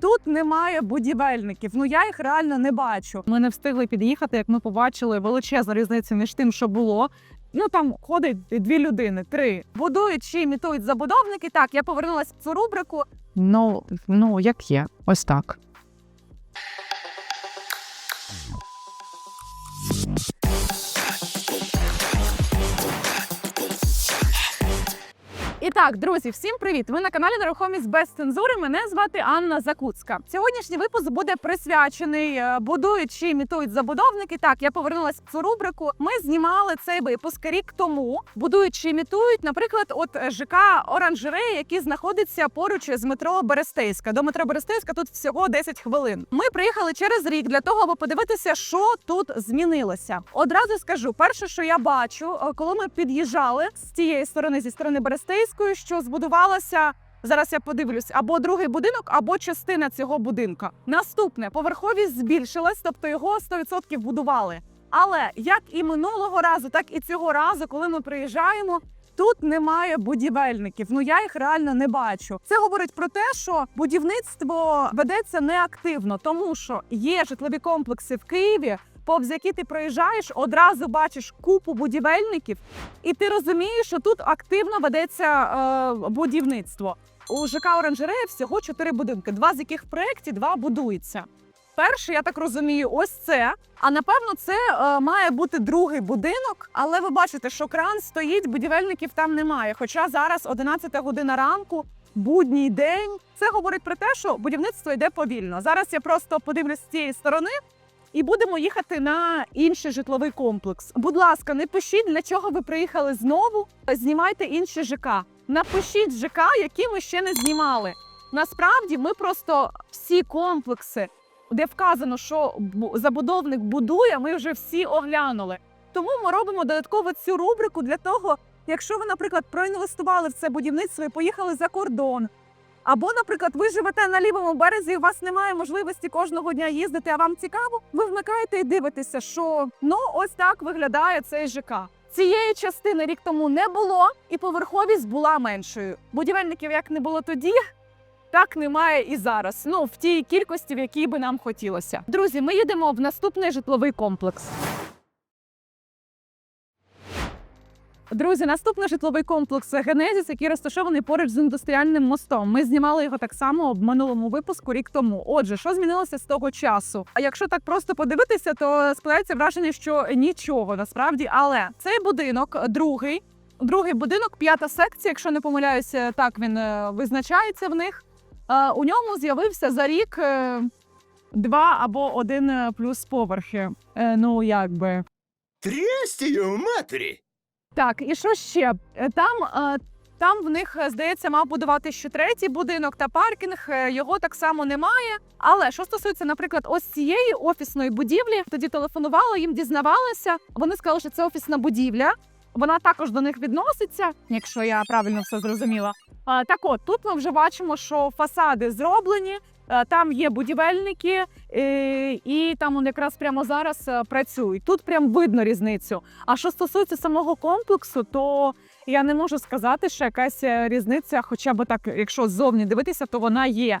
Тут немає будівельників. Ну я їх реально не бачу. Ми не встигли під'їхати, як ми побачили величезну різницю між тим, що було. Ну там ходить дві людини, три будують чи імітують забудовники. Так, я повернулася в цю рубрику. Ну, ну як є, ось так. І так, друзі, всім привіт! Ви на каналі Нерухомість без цензури. Мене звати Анна Закуцька. Сьогоднішній випуск буде присвячений е, будують чи імітують забудовники. Так, я повернулася в цю рубрику. Ми знімали цей випуск рік тому. Будують чи імітують, наприклад, от е, ЖК Оранжерея, який знаходиться поруч з метро Берестейська. До метро Берестейська тут всього 10 хвилин. Ми приїхали через рік для того, аби подивитися, що тут змінилося. Одразу скажу, перше, що я бачу, е, коли ми під'їжджали з цієї сторони, зі сторони Берестейської, що збудувалася. Зараз я подивлюсь або другий будинок, або частина цього будинка. Наступне поверховість збільшилась, тобто його 100% будували. Але як і минулого разу, так і цього разу, коли ми приїжджаємо, тут немає будівельників. Ну я їх реально не бачу. Це говорить про те, що будівництво ведеться неактивно, тому що є житлові комплекси в Києві. Повз які ти проїжджаєш, одразу бачиш купу будівельників, і ти розумієш, що тут активно ведеться е, будівництво. У ЖК Оранжерея всього чотири будинки, два з яких в проєкті, два будуються. Перший, я так розумію, ось це. А напевно, це е, має бути другий будинок. Але ви бачите, що кран стоїть, будівельників там немає. Хоча зараз 11 година ранку, будній день. Це говорить про те, що будівництво йде повільно. Зараз я просто подивлюсь з цієї сторони. І будемо їхати на інший житловий комплекс. Будь ласка, не пишіть, для чого ви приїхали знову. Знімайте інші ЖК. Напишіть ЖК, які ми ще не знімали. Насправді, ми просто всі комплекси, де вказано, що забудовник будує, ми вже всі оглянули. Тому ми робимо додатково цю рубрику для того, якщо ви, наприклад, проінвестували в це будівництво і поїхали за кордон. Або, наприклад, ви живете на лівому березі, у вас немає можливості кожного дня їздити, а вам цікаво, ви вмикаєте і дивитеся, що ну ось так виглядає цей ЖК. Цієї частини рік тому не було, і поверховість була меншою. Будівельників як не було тоді, так немає і зараз. Ну в тій кількості, в якій би нам хотілося. Друзі, ми їдемо в наступний житловий комплекс. Друзі, наступний житловий комплекс Генезіс, який розташований поруч з індустріальним мостом. Ми знімали його так само в минулому випуску рік тому. Отже, що змінилося з того часу? А якщо так просто подивитися, то складається враження, що нічого насправді. Але цей будинок, другий, другий будинок, п'ята секція, якщо не помиляюся, так він е, визначається в них. Е, У ньому з'явився за рік е, два або один плюс поверхи. Ну якби. Трястію матері! Так, і що ще? Е, Там, е, там в них, е, здається, мав будувати ще третій будинок та паркінг. Його так само немає. Але що стосується, наприклад, ось цієї офісної будівлі, тоді телефонувала, їм дізнавалася. Вони сказали, що це офісна будівля. Вона також до них відноситься, якщо я правильно все зрозуміла. Так от тут ми вже бачимо, що фасади зроблені, там є будівельники, е, і там он якраз прямо зараз е, працюють. Тут прям видно різницю. А що стосується самого комплексу, то я не можу сказати, що якась е, різниця, хоча б так, якщо ззовні дивитися, то вона є.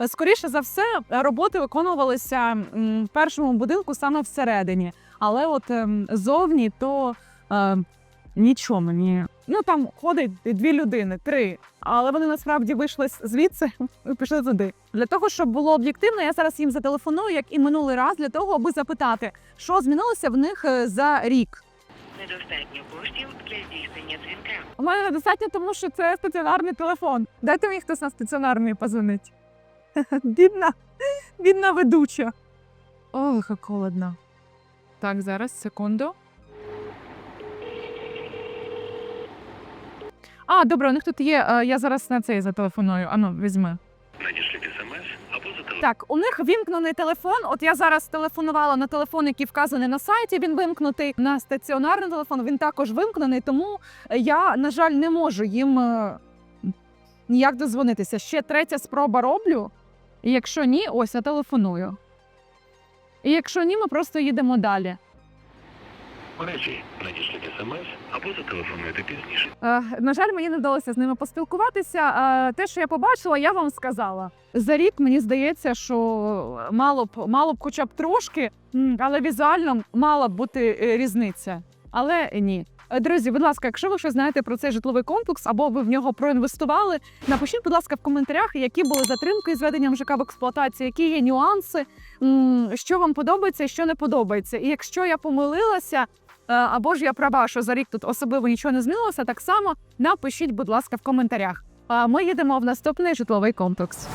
Е, Скоріше за все, е, роботи виконувалися в першому будинку саме всередині, але от ем, зовні то е, нічого мені. Ну там ходить дві людини, три. Але вони насправді вийшли звідси і пішли туди. Для того, щоб було об'єктивно, я зараз їм зателефоную, як і минулий раз, для того, аби запитати, що змінилося в них е, за рік. Недостатньо коштів для здійснення дзвінка. У мене недостатньо, тому що це стаціонарний телефон. Дайте мені хтось на стаціонарний позвонить. Бідна, бідна ведуча. Як холодно. Так, зараз, секунду. А, добре, у них тут є. е, Я зараз на цей зателефоную. Ану, візьми. Надішліть смс або зателефонуйте. Так, у них вімкнений телефон. От я зараз телефонувала на телефон, який вказаний на сайті. Він вимкнутий на стаціонарний телефон. Він також вимкнений, тому я, на жаль, не можу їм е, ніяк дозвонитися. Ще третя спроба роблю. І якщо ні, ось я телефоную. І якщо ні, ми просто їдемо далі. Соцмережі, надішліть смс або зателефонуйте пізніше. Е, на жаль, мені не вдалося з ними поспілкуватися. Те, що я побачила, я вам сказала. За рік мені здається, що мало б мало б хоча б трошки, але візуально мала б бути е, різниця. Але ні. Друзі, будь ласка, якщо ви щось знаєте про цей житловий комплекс або ви в нього проінвестували, напишіть, будь ласка, в коментарях, які були затримки з введенням ЖК в експлуатацію, які є нюанси, що вам подобається що не подобається. І якщо я помилилася, або ж я права, що за рік тут особливо нічого не змінилося, так само напишіть, будь ласка, в коментарях. А ми їдемо в наступний житловий комплекс.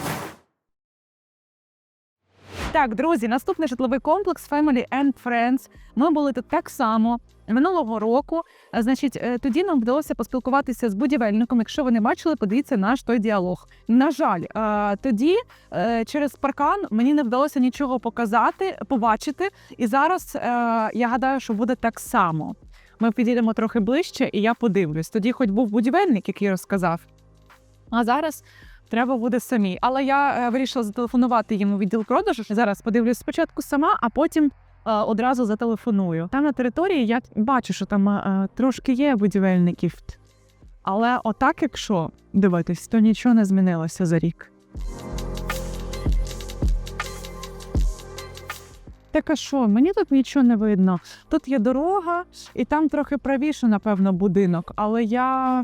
Так, друзі, наступний житловий комплекс Family and Friends. Ми були тут так само минулого року. Значить, е, тоді нам вдалося поспілкуватися з будівельником. Якщо ви не бачили, подивіться наш той діалог. На жаль, тоді е, через паркан мені не вдалося нічого показати, побачити. І зараз е, я гадаю, що буде так само. Ми підійдемо трохи ближче, і я подивлюсь. Тоді, хоч був будівельник, який розказав. А зараз треба буде самі. Але я е, вирішила зателефонувати їм у відділ продажу. Зараз подивлюсь спочатку сама, а потім е, одразу зателефоную. Там на території я бачу, що там е, трошки є будівельників. Але отак, якщо дивитись, то нічого не змінилося за рік. Так а що, мені тут нічого не видно. Тут є дорога, і там трохи правіше, напевно, будинок, але я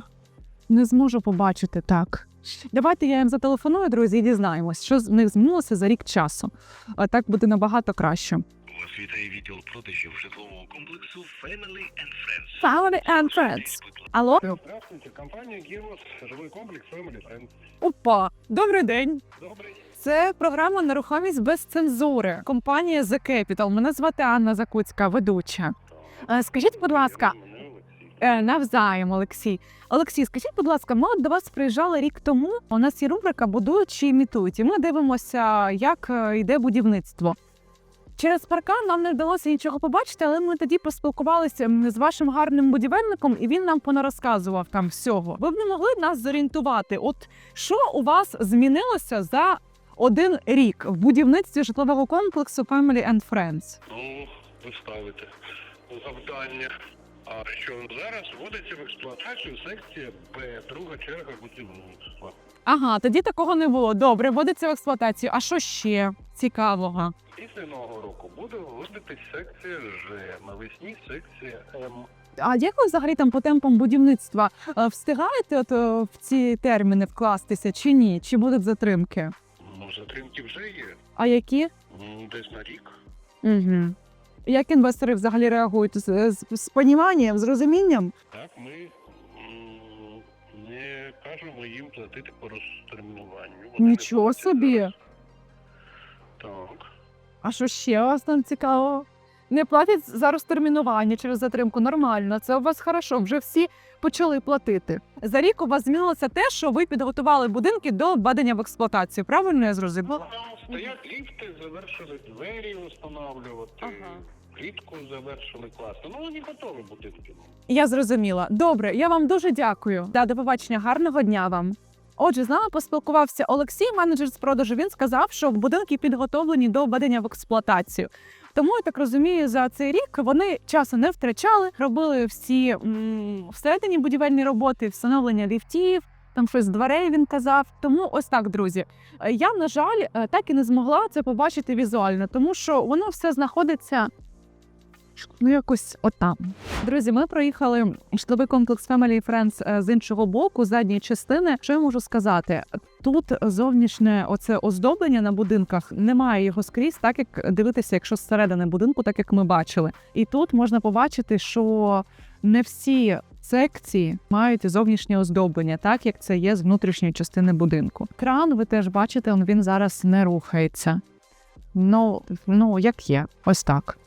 не зможу побачити так. Давайте я їм зателефоную, друзі, і дізнаємось, що з них змінилося за рік часу. А так буде набагато краще. Вас вітає відділ продажів житлового комплексу Family and Friends. Family and Friends. Алло? Здравствуйте, компания Гирос, жилой комплекс Family Friends. Опа, добрий день. Добрый. Це програма Нерухомість без цензури. Компанія The Capital. Мене звати Анна Закуцька, ведуча. Е, Скажіть, будь ласка, Навзаєм, Олексій. Олексій, скажіть, будь ласка, ми от до вас приїжджали рік тому. У нас є рубрика Будують чи імітують. І ми дивимося, як е, йде будівництво. Через паркан нам не вдалося нічого побачити, але ми тоді поспілкувалися з вашим гарним будівельником, і він нам понарозказував там всього. Ви б не могли нас зорієнтувати, от що у вас змінилося за один рік в будівництві житлового комплексу Family and Friends? Ну, ви ставите завдання. А що зараз вводиться в експлуатацію секція Б, друга черга будівництва. Ага, тоді такого не було. Добре, вводиться в експлуатацію. А що ще цікавого? Після нового року буде вводитись секція Ж, навесні секція М. А як ви взагалі там по темпам будівництва е, встигаєте от е, в ці терміни вкластися чи ні? Чи будуть затримки? Ну, затримки вже є. А які? М, Десь на рік. Угу. Як інвестори взагалі реагують з, з, з поніманням, з розумінням? Так, ми не кажемо їм платити по розтермінуванню. Вони не Нічого платять собі. зараз. Так. А що ще вас там цікаво? Не платять за розтермінування через затримку. Нормально, це у вас хорошо. Вже всі почали платити. За рік у вас змінилося те, що ви підготували будинки до введення в експлуатацію. Правильно я зрозуміла? Там стоять ліфти, завершили двері встановлювати, Ага. плітку завершили класти. Ну, вони готові будинки. Я зрозуміла. Добре, я вам дуже дякую. Да, до побачення, гарного дня вам. Отже, з нами поспілкувався Олексій, менеджер з продажу. Він сказав, що будинки підготовлені до введення в експлуатацію. Тому я так розумію, за цей рік вони часу не втрачали, робили всі м, всередині будівельні роботи, встановлення ліфтів, там щось з дверей він казав. Тому ось так, друзі. Е, Я, на жаль, е, так і не змогла це побачити візуально, тому що воно все знаходиться ну якось отам. Друзі, ми проїхали житловий комплекс Family Friends е, з іншого боку, задньої частини. Що я можу сказати? Тут зовнішнє оце оздоблення на будинках немає його скрізь, так як дивитися, якщо зсередини будинку, так як ми бачили. І тут можна побачити, що не всі секції мають зовнішнє оздоблення, так як це є з внутрішньої частини будинку. Кран, ви теж бачите, він зараз не рухається. Ну, ну як є, ось так.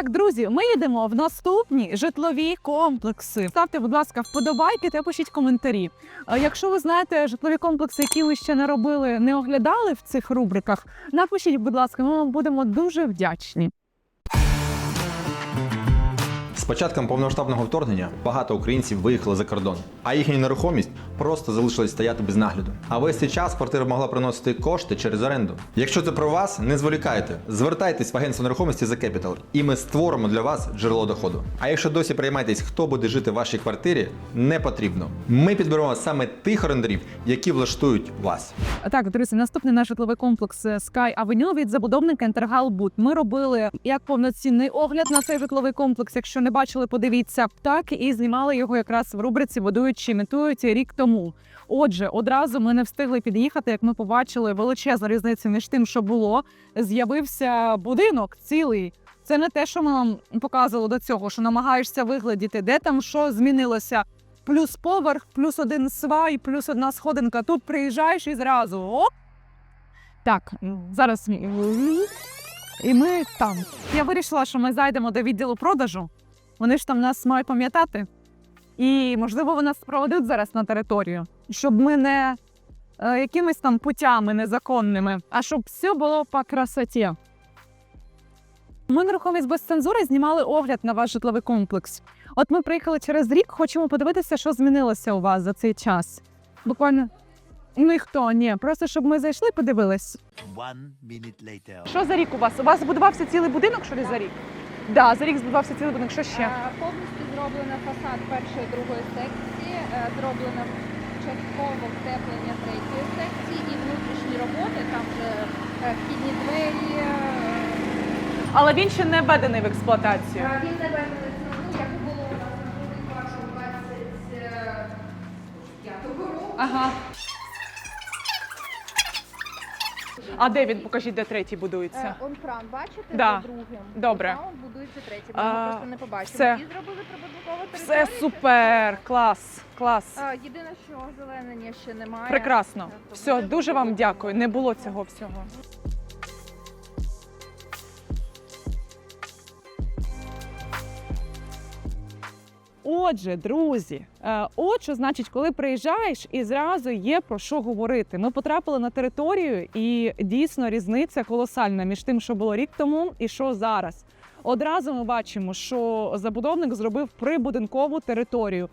Так, друзі, ми йдемо в наступні житлові комплекси. Ставте, будь ласка, вподобайки та пишіть коментарі. Якщо ви знаєте житлові комплекси, які ви ще не робили, не оглядали в цих рубриках, напишіть, будь ласка, ми вам будемо дуже вдячні. Початком повномасштабного вторгнення багато українців виїхали за кордон, а їхня нерухомість просто залишилась стояти без нагляду. А весь цей час квартира могла приносити кошти через оренду. Якщо це про вас, не зволікайте. Звертайтесь в агентство нерухомості за Capital, і ми створимо для вас джерело доходу. А якщо досі приймаєтесь, хто буде жити в вашій квартирі, не потрібно. Ми підберемо саме тих орендарів, які влаштують вас. Так, друзі, наступний наш житловий комплекс е, Sky Avenue від забудовника Інтергал Бут. Ми робили як повноцінний огляд на цей житловий комплекс. Якщо не бачили, подивіться так і знімали його якраз в рубриці Будують чи імітують рік тому. Отже, одразу ми не встигли під'їхати. Як ми побачили величезну різницю між тим, що було, з'явився будинок цілий. Це не те, що ми вам показували до цього, що намагаєшся виглядіти, де там що змінилося. Плюс поверх, плюс один свай, плюс одна сходинка. Тут приїжджаєш і зразу. О! Так, зараз і ми там. Я вирішила, що ми зайдемо до відділу продажу. Вони ж там нас мають пам'ятати. І, можливо, вони нас проведуть зараз на територію, щоб ми не е, якимись там путями незаконними, а щоб все було по красоті. Ми нерухомість без цензури знімали огляд на ваш житловий комплекс. От ми приїхали через рік, хочемо подивитися, що змінилося у вас за цей час. Буквально ніхто, ні. Просто щоб ми зайшли, подивились. Що за рік у вас? У вас збудувався цілий будинок, що ли за рік? Да, за рік збудувався цілий будинок. Що ще? Е, Повністю зроблено фасад першої другої секції, е, зроблено частково втеплення третьої секції і внутрішні роботи, там вже е, вхідні двері. е, Але він ще не введений в експлуатацію. Він не введений ну, як і було у нас на другий квартал 25 року. Ага. А де він? Покажіть, де третій будується. Е, Он кран, бачите, Да. за другим. Добре. Там он будується третій, А, ми його просто не побачимо. все. І зробили прибудинкову Все супер, клас, клас. А, Єдине, що озеленення ще немає. Прекрасно. Е, Все, дуже вам дякую. Не було цього всього. Отже, друзі, е, от що значить, коли приїжджаєш і зразу є про що говорити. Ми потрапили на територію, і дійсно різниця колосальна між тим, що було рік тому і що зараз. Одразу ми бачимо, що забудовник зробив прибудинкову територію.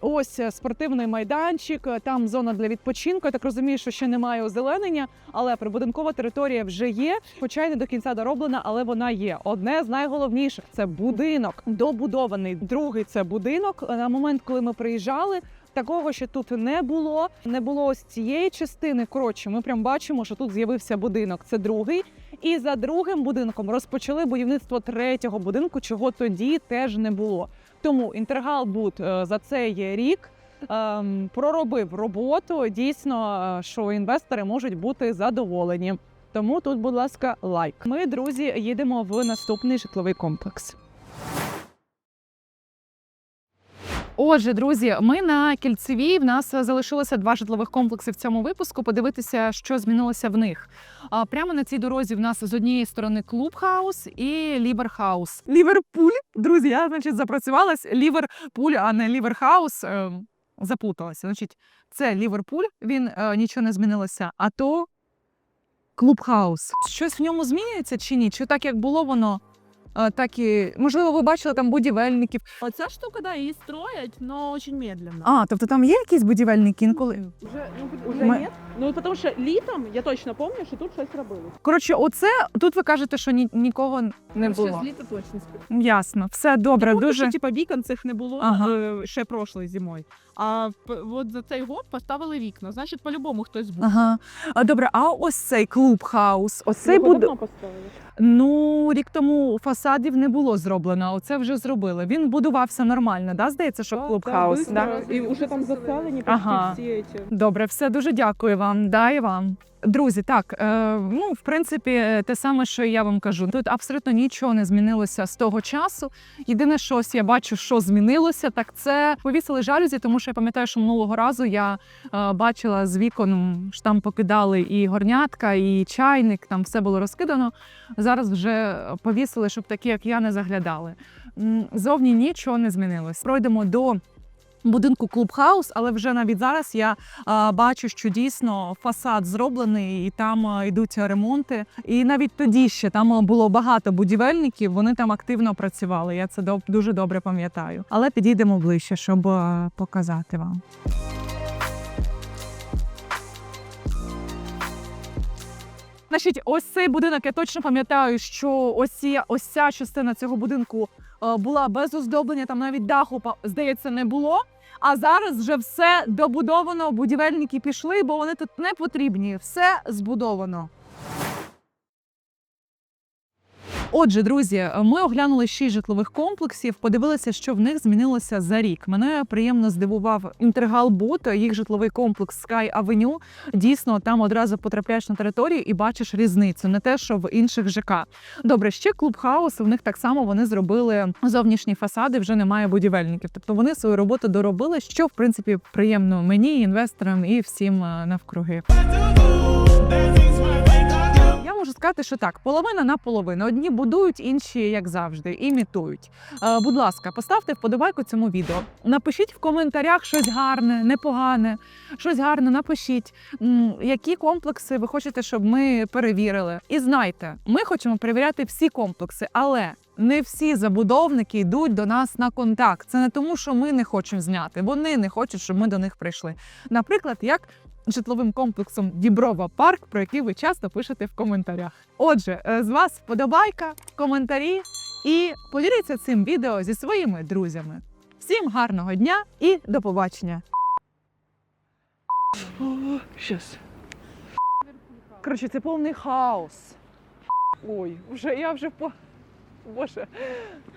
Ось е, спортивний майданчик, е, там зона для відпочинку. Я так розумію, що ще немає озеленення, але прибудинкова територія вже є, хоча й не до кінця дороблена, але вона є. Одне з найголовніших це будинок добудований. Другий це будинок. На момент, коли ми приїжджали. Такого ще тут не було. Не було ось цієї частини. Коротше, ми прям бачимо, що тут з'явився будинок. Це другий. І за другим будинком розпочали будівництво третього будинку, чого тоді теж не було. Тому інтергал-буд за цей рік ем, проробив роботу. Дійсно, е, що інвестори можуть бути задоволені. Тому тут, будь ласка, лайк. Ми, друзі, їдемо в наступний житловий комплекс. Отже, друзі, ми на кільцевій. В нас залишилося два житлових комплекси в цьому випуску. Подивитися, що змінилося в них. А прямо на цій дорозі в нас з однієї сторони клубхаус і ліверхаус. Ліверпуль, друзі, я значить запрацювалась. Ліверпуль, а не ліверхаус. Е, заплуталася. Значить, це Ліверпуль, він е, нічого не змінилося. А то клубхаус. Щось в ньому змінюється чи ні? Чи так як було воно? Так і можливо, ви бачили там будівельників. Оця штука, да, її строять, но очень медленно. А, тобто там є якісь будівельники інколи? Уже, ну, уже Ми- нет. Ну, потому що літом, я точно пам'ятаю, що тут щось робили. Коротше, оце тут ви кажете, що ні, нікого не було. Ще з літа точно. Ясно, все добре, Тому дуже. що, типа, вікон цих не було Ага. е, ще прошлої зимою. А от за цей год поставили вікна. Значить, по-любому хтось був. Ага. А добре, а ось цей клуб хаус, Оцей цей Його буде. давно поставили. Ну, рік тому фасадів не було зроблено, а оце вже зробили. Він будувався нормально, да? Здається, що клуб хаус. быстро. Да? І вже там заселені почти Ага. всі ці. Добре, все дуже дякую вам. Да, і вам. Друзі, так е, ну в принципі, е, те саме, що я вам кажу. Тут абсолютно нічого не змінилося з того часу. Єдине, що ось я бачу, що змінилося, так це повісили жалюзі, тому що я пам'ятаю, що минулого разу я е, бачила з вікон, що там покидали і горнятка, і чайник, там все було розкидано. Зараз вже повісили, щоб такі, як я, не заглядали. Зовні нічого не змінилось. Пройдемо до будинку клубхаус, але вже навіть зараз я бачу, що дійсно фасад зроблений, і там йдуть ремонти. І навіть тоді ще там було багато будівельників. Вони там активно працювали. Я це дуже добре пам'ятаю. Але підійдемо ближче, щоб показати вам. Значить, ось цей будинок, я точно пам'ятаю, що ось, ось ця частина цього будинку була без оздоблення, там навіть даху, здається, не було. А зараз вже все добудовано, будівельники пішли, бо вони тут не потрібні. Все збудовано. Отже, друзі, ми оглянули шість житлових комплексів, подивилися, що в них змінилося за рік. Мене приємно здивував Інтергал Бут, їх житловий комплекс Sky Avenue. Дійсно, там одразу потрапляєш на територію і бачиш різницю, не те, що в інших ЖК. Добре, ще клуб хаус. В них так само вони зробили зовнішні фасади, вже немає будівельників. Тобто вони свою роботу доробили, що в принципі приємно мені, інвесторам і всім е, навкруги. Можу сказати, що так, половина на половину. Одні будують, інші, як завжди, імітують. Е, будь ласка, поставте вподобайку цьому відео. Напишіть в коментарях щось гарне, непогане, щось гарне. Напишіть, які комплекси ви хочете, щоб ми перевірили. І знайте, ми хочемо перевіряти всі комплекси, але. Не всі забудовники йдуть до нас на контакт. Це не тому, що ми не хочемо зняти. Вони не хочуть, щоб ми до них прийшли. Наприклад, як житловим комплексом Діброва Парк, про який ви часто пишете в коментарях. Отже, е, з вас вподобайка, коментарі і поділіться цим відео зі своїми друзями. Всім гарного дня і до побачення. Щас. Коротше, це повний хаос. Ой, вже я вже по. Боже.